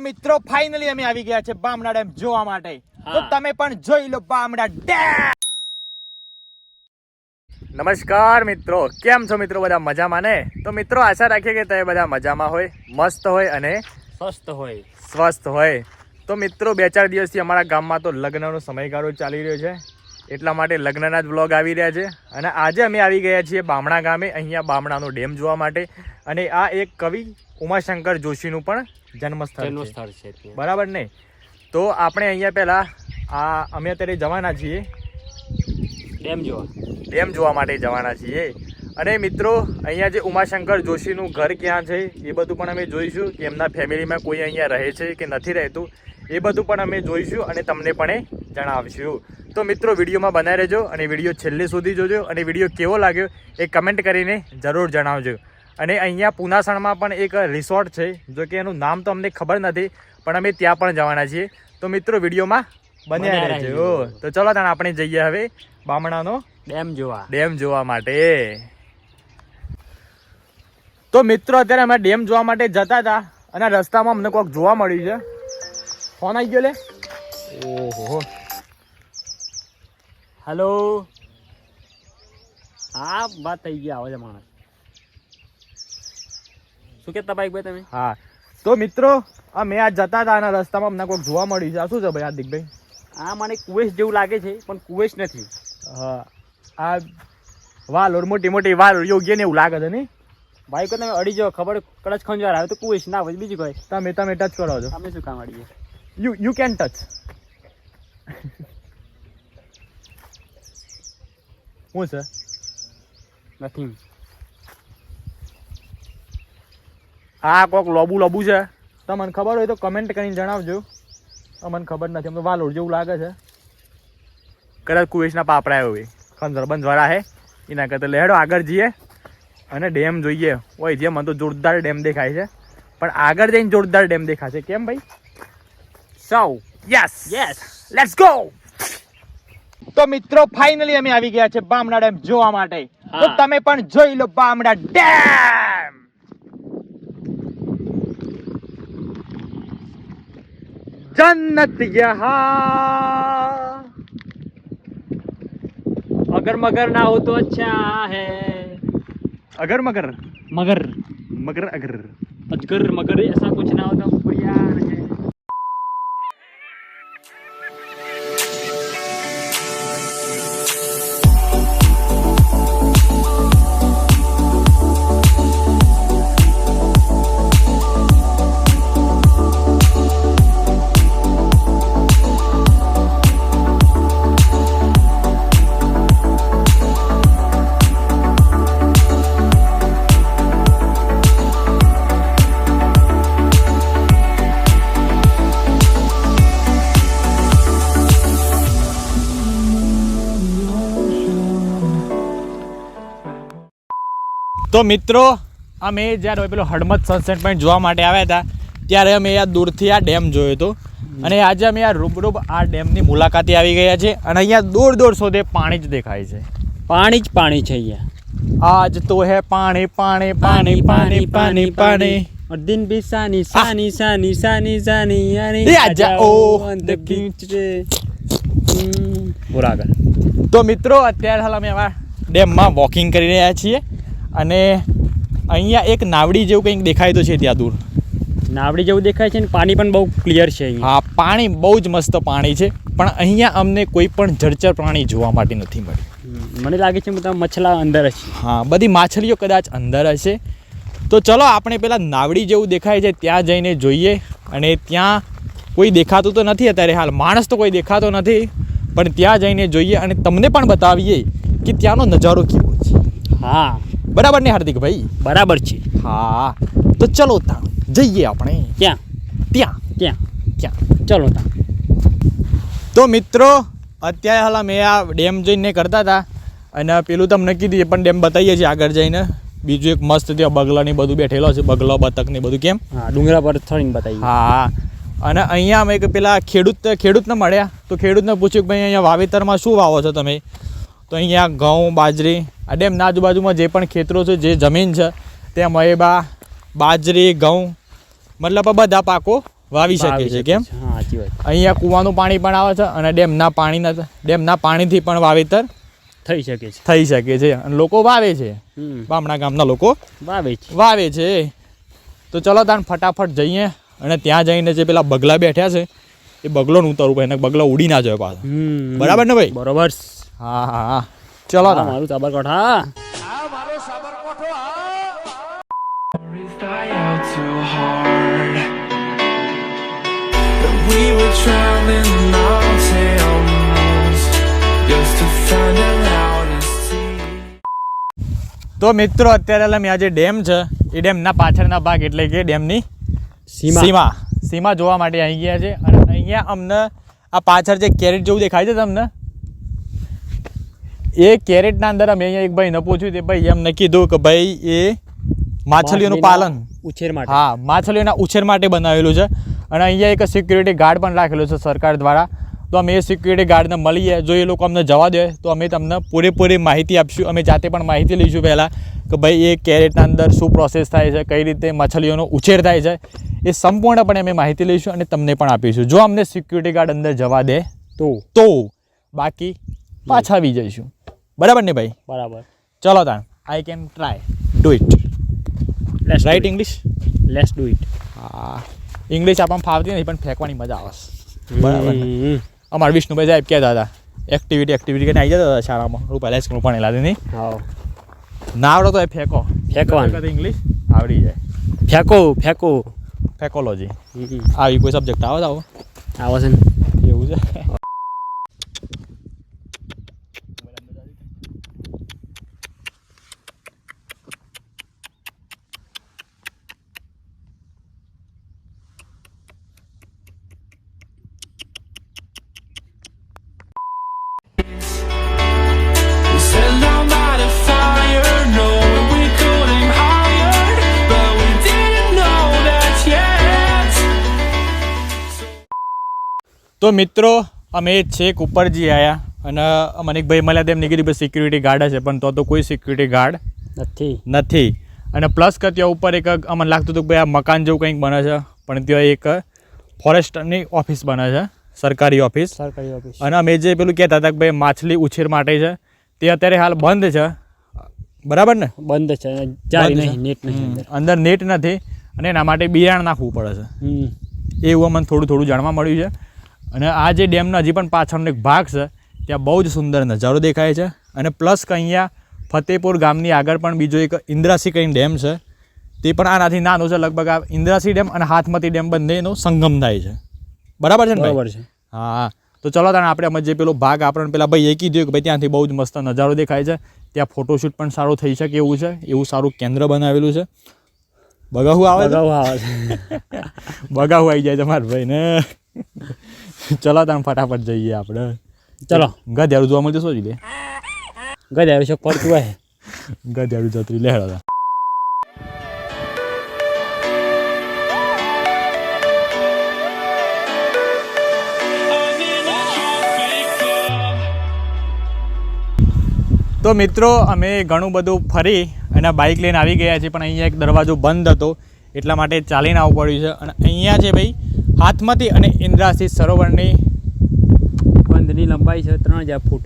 મિત્રો ફાઇનલી અમે આવી ગયા છે બામણા ડેમ જોવા માટે. તો તમે પણ જોઈ લો બામણા ડેમ. નમસ્કાર મિત્રો કેમ છો મિત્રો બધા મજામાં ને? તો મિત્રો આશા રાખીએ કે તમે બધા મજામાં હોય મસ્ત હોય અને સ્વસ્થ હોય. સ્વસ્થ હોય. તો મિત્રો બે ચાર દિવસથી અમારા ગામમાં તો લગ્નનો સમયગાળો ચાલી રહ્યો છે. એટલા માટે લગ્નના જ બ્લોગ આવી રહ્યા છે. અને આજે અમે આવી ગયા છીએ બામણા ગામે અહીંયા બામણાનો ડેમ જોવા માટે. અને આ એક કવિ ઉમાશંકર જોશીનું પણ જન્મસ્થળ જન્મસ્થળ છે. સ્થળ છે ત્યાં. બરાબર ને? તો આપણે અહીંયા પહેલાં આ અમે અત્યારે જવાના છીએ. ડેમ જોવા. ડેમ જોવા માટે જવાના છીએ. અને મિત્રો અહીંયા જે ઉમાશંકર જોશીનું ઘર ક્યાં છે એ બધું પણ અમે જોઈશું કે એમના ફેમિલીમાં કોઈ અહીંયા રહે છે કે નથી રહેતું એ બધું પણ અમે જોઈશું અને તમને પણ એ જણાવશું. તો મિત્રો વિડીયોમાં બનાવી રહેજો અને વીડિયો છેલ્લે સુધી જોજો અને વીડિયો કેવો લાગ્યો એ કમેન્ટ કરીને જરૂર જણાવજો. અને અહીંયા પુનાસણમાં પણ એક રિસોર્ટ છે જો કે એનું નામ તો અમને ખબર નથી પણ અમે ત્યાં પણ જવાના છીએ. તો મિત્રો વિડીયોમાં બન્યા રહેજો. રહેજો. તો ચલો તાણ આપણે જઈએ હવે બામણાનો ડેમ જોવા. ડેમ જોવા માટે. તો મિત્રો અત્યારે અમે ડેમ જોવા માટે જતા હતા અને રસ્તામાં અમને કોઈક જોવા મળ્યું છે. ફોન આવી ગયો લે. ઓહો. હેલો હા વાત થઈ ગઈ આવે છે માણસ. શું કહેતા બાઈક ભાઈ તમે? હા. તો મિત્રો આ મેં આ જતા હતા આના રસ્તામાં અમને કોઈક જોવા મળ્યું છે. આ શું છે ભાઈ હાર્દિકભાઈ? આ મને કુવેશ જેવું લાગે છે પણ કુવેશ નથી. હા. આ વાલોર મોટી મોટી વાલોર યોગ્ય ને એવું લાગે છે નહીં બાઈકો તમે અડી જાઓ ખબર કડચ ખંજવાર આવે તો કુવેશ ના હોય બીજું કોઈ. તમે તમે ટચ કરો છો. અમે શું કામ અડીએ? યુ યુ કેન ટચ શું છે? નથી આ કોક લોબુ લોબુ છે. તમને ખબર હોય તો કમેન્ટ કરીને જણાવજો. અમને ખબર નથી અમને વાલોડ જેવું લાગે છે. કદાચ કુવેશના પાપડા હોય. ખંજર બંધવાળા હે. એના કરતા લેડો આગળ જઈએ અને ડેમ જોઈએ. ઓય જે મને તો જોરદાર ડેમ દેખાય છે. પણ આગળ જઈને જોરદાર ડેમ દેખાશે કેમ ભાઈ? સૌ યસ યસ લેટ્સ ગો તો મિત્રો ફાઇનલી અમે આવી ગયા છે બામણા ડેમ જોવા માટે. તો તમે પણ જોઈ લો બામણા ડેમ. जन्नत यहाँ अगर मगर ना हो तो अच्छा है अगर मगर मगर मगर अगर अजगर मगर ऐसा कुछ ना हो तो बढ़िया તો મિત્રો અમે જ્યારે પેલો હડમત સનસેટ પોઈન્ટ જોવા માટે આવ્યા હતા ત્યારે અમે આ દૂરથી આ ડેમ જોયો હતો અને આજે અમે આ રૂબરૂબ આ ડેમની મુલાકાતે આવી ગયા છે અને અહીંયા દૂર દૂર સુધી પાણી જ દેખાય છે પાણી જ પાણી છે અહીંયા આજ તો હે પાણી પાણી પાણી પાણી પાણી પાણી और दिन भी सानी सानी सानी सानी सानी यानी ये आजा, ओ, अंत खींचते हम्म, बोला આગળ તો મિત્રો અત્યારે હાલ અમે આવા ડેમમાં વોકિંગ કરી રહ્યા છીએ અને અહીંયા એક નાવડી જેવું કંઈક દેખાય તો છે ત્યાં દૂર. નાવડી જેવું દેખાય છે ને પાણી પણ બહુ ક્લિયર છે હા પાણી બહુ જ મસ્ત પાણી છે પણ અહીંયા અમને કોઈ પણ જળચર પ્રાણી જોવા માટે નથી મળ્યું મને લાગે છે બધા મછલા અંદર હશે હા બધી માછલીઓ કદાચ અંદર હશે તો ચલો આપણે પેલા નાવડી જેવું દેખાય છે ત્યાં જઈને જોઈએ. અને ત્યાં કોઈ દેખાતું તો નથી અત્યારે હાલ. માણસ તો કોઈ દેખાતો નથી પણ ત્યાં જઈને જોઈએ અને તમને પણ બતાવીએ કે ત્યાંનો નજારો કેવો છે. હા. બરાબર ને હાર્દિકભાઈ બરાબર છે. હા તો ચલો ત્યાં. જઈએ આપણે. ક્યાં? ત્યાં. ક્યાં? ક્યાં? ચલો ત્યાં. તો મિત્રો અત્યારે હાલ મેં આ ડેમ જઈને કરતા હતા. અને પેલું તમને કીધું એ પણ ડેમ બતાવીએ છીએ આગળ જઈને. બીજું એક મસ્ત ત્યાં બગલા ને બધું બેઠેલો છે બગલો બતક ને બધું કેમ? હા ડુંગરા પર થઈને બતાવી હા. અને અહીંયા અમે પેલા ખેડૂત ખેડૂતને મળ્યા. તો ખેડૂતને પૂછ્યું કે ભાઈ અહીંયા વાવેતરમાં શું વાવો છો તમે? તો અહીંયા ઘઉં બાજરી આ ડેમના આજુબાજુમાં જે પણ ખેતરો છે જે જમીન છે ત્યાં મહેબા બાજરી ઘઉં મતલબ બધા પાકો વાવી શકે છે કેમ? અહીંયા કૂવાનું પાણી પણ આવે છે અને ડેમના પાણીના ડેમના પાણીથી પણ વાવેતર થઈ શકે છે. થઈ શકે છે અને લોકો વાવે છે. બામણા ગામના લોકો વાવે છે. વાવે છે. તો ચલો તાણ ફટાફટ જઈએ અને ત્યાં જઈને જે પેલા બગલા બેઠ્યા છે એ બગલો ઉતરવું પડે એને બગલો ઉડી ના જાય પાછા. બરાબર ને ભાઈ? બરોબર. હા હા હા. ચલો ના મારું સાબરકાંઠા હા. મારો see. તો મિત્રો અત્યારે મેં આ જે ડેમ છે. એ ડેમના પાછળના ભાગ એટલે કે ડેમની સીમા. સીમા. સીમા જોવા માટે અહીં ગયા છે. અને અહીંયા અમને આ પાછળ જે કેરેટ જેવું દેખાય છે તમને એ કેરેટના અંદર અમે અહીંયા એક ભાઈને પૂછ્યું તે ભાઈ એમને કીધું કે ભાઈ એ માછલીઓનું પાલન. ઉછેર માટે. હા માછલીઓના ઉછેર માટે બનાવેલું છે. અને અહીંયા એક સિક્યુરિટી ગાર્ડ પણ રાખેલો છે સરકાર દ્વારા. તો અમે એ સિક્યુરિટી ગાર્ડને મળીએ જો એ લોકો અમને જવા દે તો અમે તમને પૂરેપૂરી માહિતી આપશું. અમે જાતે પણ માહિતી લઈશું પહેલાં કે ભાઈ એ કેરેટના અંદર શું પ્રોસેસ થાય છે કઈ રીતે માછલીઓનો ઉછેર થાય છે. એ સંપૂર્ણપણે અમે માહિતી લઈશું અને તમને પણ આપીશું. જો અમને સિક્યુરિટી ગાર્ડ અંદર જવા દે તો? તો બાકી પાછા આવી જઈશું. બરાબર ને ભાઈ? બરાબર. ચલો તાણ. I can try do it let's write English let's do it હા. ઇંગ્લિશ આપણને ફાવતી નથી પણ ફેંકવાની મજા આવે. બરાબર અમારા વિષ્ણુભાઈ સાહેબ કહેતા હતા એક્ટિવિટી એક્ટિવિટી કરીને આવી જતા હતા શાળામાં. હું પહેલાં સ્કૂલ ભણેલા હતી નહીં હા. ના આવડો તો એ ફેંકો. ફેંકવાનું. ઇંગ્લિશ આવડી જાય. ફેંકો ફેંકો. ફેકોલોજી આવી કોઈ સબ્જેક્ટ આવે આવો આવો. આવે છે ને. એવું છે? તો મિત્રો અમે છેક ઉપર જઈ આવ્યા અને મને ભાઈ મળ્યા તેમ કીધું ભાઈ સિક્યુરિટી ગાર્ડ હશે પણ તો તો કોઈ સિક્યુરિટી ગાર્ડ નથી. નથી. અને પ્લસ કે ત્યાં ઉપર એક અમને લાગતું હતું કે ભાઈ આ મકાન જેવું કંઈક બને છે પણ ત્યાં એક ફોરેસ્ટની ઓફિસ બને છે સરકારી ઓફિસ સરકારી ઓફિસ અને અમે જે પેલું કહેતા હતા કે ભાઈ માછલી ઉછેર માટે છે તે અત્યારે હાલ બંધ છે. બરાબર ને? બંધ છે જારી નહીં નેટ અંદર. નેટ નથી અને એના માટે બિયારણ નાખવું પડે છે. એવું અમને થોડું થોડું જાણવા મળ્યું છે. અને આ જે ડેમનો હજી પણ પાછળનો એક ભાગ છે ત્યાં બહુ જ સુંદર નજારો દેખાય છે. અને પ્લસ કે અહીંયા ફતેપુર ગામની આગળ પણ બીજો એક ઇન્દ્રાસી કરીને ડેમ છે તે પણ આનાથી નાનો છે. લગભગ આ ઇન્દ્રાસી ડેમ અને હાથમતી ડેમ બંનેનો સંગમ થાય છે. બરાબર છે ને બરાબર છે. હા તો ચલો તાણે આપણે અમે જે પેલો ભાગ આપણને પેલા ભાઈએ કીધું કે ભાઈ ત્યાંથી બહુ જ મસ્ત નજારો દેખાય છે. ત્યાં ફોટોશૂટ પણ સારું થઈ શકે એવું છે. એવું સારું કેન્દ્ર બનાવેલું છે. બગાહુ આવે બગાહુ આવે છે. બગાવું આવી જાય તમારા ભાઈ ને ચલો તાણ ફટાફટ જઈએ આપણે. ચલો. ગધેડું જોવા મળતું શું લે ગધેડું છે પડતું હોય. ગધેડું જતરી લેડો તો મિત્રો અમે ઘણું બધું ફરી અને બાઇક લઈને આવી ગયા છીએ પણ અહીંયા એક દરવાજો બંધ હતો. એટલા માટે ચાલીને આવવું પડ્યું છે. અને અહીંયા છે ભાઈ હાથમાંથી અને ઇન્દ્રાસી સરોવરની બંધની લંબાઈ છે ત્રણ હજાર ફૂટ.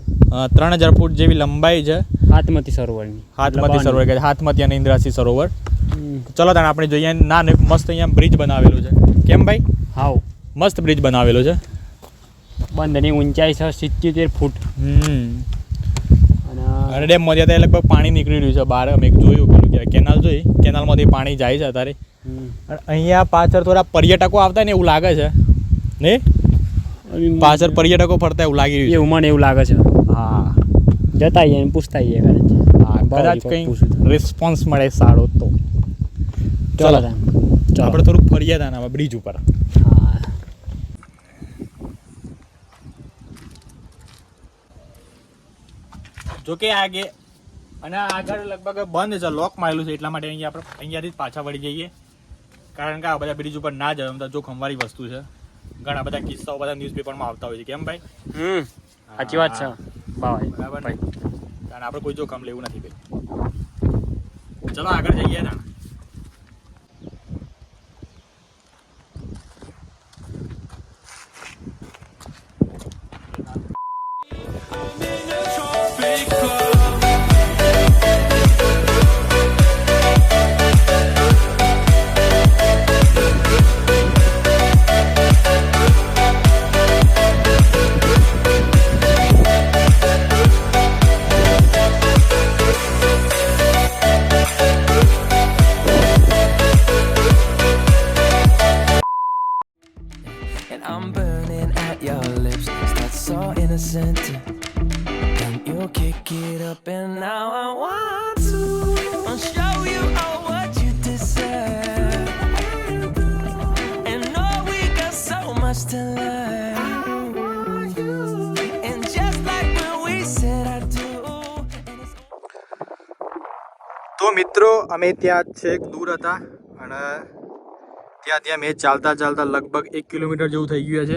ત્રણ હજાર ફૂટ જેવી લંબાઈ છે. હાથમતી સરોવરની. હાથમતી સરોવર કહે હાથમતી અને ઇન્દ્રાસી સરોવર. ચલો તાણે આપણે જોઈએ ના મસ્ત અહીંયા બ્રિજ બનાવેલો છે. કેમ ભાઈ? હાવ મસ્ત બ્રિજ બનાવેલો છે. બંધની ઊંચાઈ છે સિત્યોતેર ફૂટ. અને ડેમમાંથી અત્યારે લગભગ પાણી નીકળી રહ્યું છે બહાર. અમે એક જોયું પેલું કે કેનાલ જોઈ? કેનાલમાંથી પાણી જાય છે અત્યારે. અને અહીંયા પાછળ થોડા પર્યટકો આવતા ને એવું લાગે છે. ને પાછળ પર્યટકો ફરતા એવું લાગી રહ્યું એવું મને એવું લાગે છે. હા. જતા આવીએ પૂછતા આવીએ હા કદાચ ભાવ કંઈ. રિસ્પોન્સ મળે સારો તો. ચલો ચલો. આપણે થોડુંક ફરીએ હતા બ્રિજ ઉપર. હા. જો કે આગે અને આગળ લગભગ બંધ છે લોક મારેલું છે એટલા માટે અહીંયા આપણે અહીંયાથી જ પાછા વળી જઈએ. કારણ કે આ બધા બ્રિજ ઉપર ના જાય તો જોખમવાળી વસ્તુ છે. ઘણા બધા કિસ્સાઓ બધા ન્યૂઝપેપરમાં આવતા હોય છે કેમ ભાઈ? હમ સાચી વાત છે. ભાઈ બરાબર કારણ આપણે કોઈ જોખમ લેવું નથી ભાઈ. ચલો આગળ જઈએ ના. મિત્રો, અમે ત્યાં છેક દૂર હતા. અને ત્યાં ત્યાં મેં ચાલતા ચાલતા લગભગ એક કિલોમીટર જેવું થઈ ગયું છે.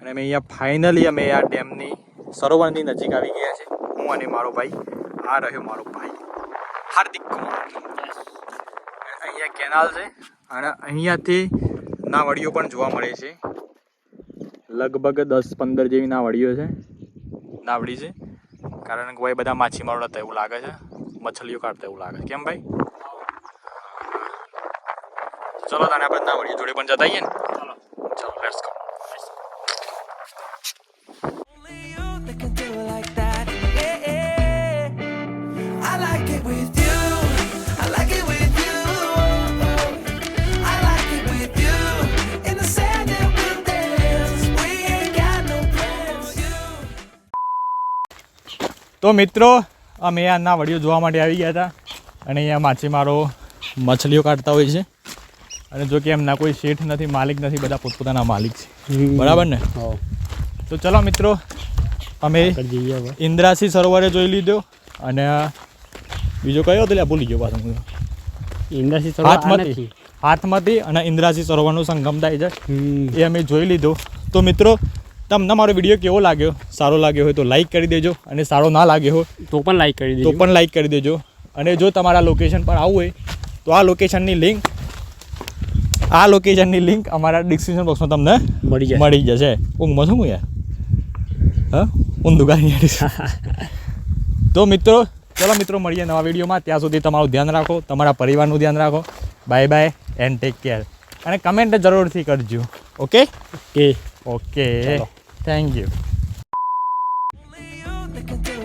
અને અમે અહીંયા ફાઇનલી અમે આ ડેમની સરોવરની નજીક આવી ગયા છે. હું અને મારો ભાઈ. આ રહ્યો મારો ભાઈ. હાર્દિક કુમાર. અહીંયા કેનાલ છે. અને અહીંયાથી નાવડીઓ પણ જોવા મળે છે. લગભગ દસ પંદર જેવી નાવડીઓ છે. નાવડી છે. કારણ કે બધા માછીમારો હતા એવું લાગે છે. મછલીઓ કાઢતા એવું લાગે કેમ ભાઈ ચલો તને આપણે નાવડીઓ જોડે પણ જતા આવીએ ને ચલો લેટ્સ ગો. તો મિત્રો અમે આ નાવડીઓ જોવા માટે આવી ગયા હતા. અને અહીંયા માછીમારો મછલીઓ કાઢતા હોય છે. અને જો કે એમના કોઈ શેઠ નથી માલિક નથી બધા પોતપોતાના માલિક છે. બરાબર ને? હા. તો ચલો મિત્રો અમે ઇન્દ્રાસી સરોવરે જોઈ લીધો. અને બીજો કયો હતો? ભૂલી ગયો પાછો હું. ઇન્દ્રસિંહ હાથમાંથી. હાથમાંથી અને ઇન્દ્રાસી સરોવરનું સંગમ થાય છે. એ અમે જોઈ લીધો. તો મિત્રો તમને મારો વીડિયો કેવો લાગ્યો? સારો લાગ્યો હોય તો લાઈક કરી દેજો અને સારો ના લાગ્યો હોય તો પણ લાઈક કરી તો દેજો પણ લાઈક કરી દેજો. અને જો તમારા લોકેશન પર આવવું હોય તો આ લોકેશનની લિંક આ લોકેશનની લિંક અમારા ડિસ્ક્રિપ્શન બોક્સમાં તમને મળી જશે. મળી જશે. ઊંઘમાં શું યાર હા? ઊંધું ગાડી તો મિત્રો ચલો મિત્રો મળીએ નવા વિડીયોમાં. ત્યાં સુધી તમારું ધ્યાન રાખો તમારા પરિવારનું ધ્યાન રાખો. Bye bye and take care અને કમેન્ટ જરૂરથી કરજો. ઓકે ઓકે ઓકે ચલો. Thank you Only you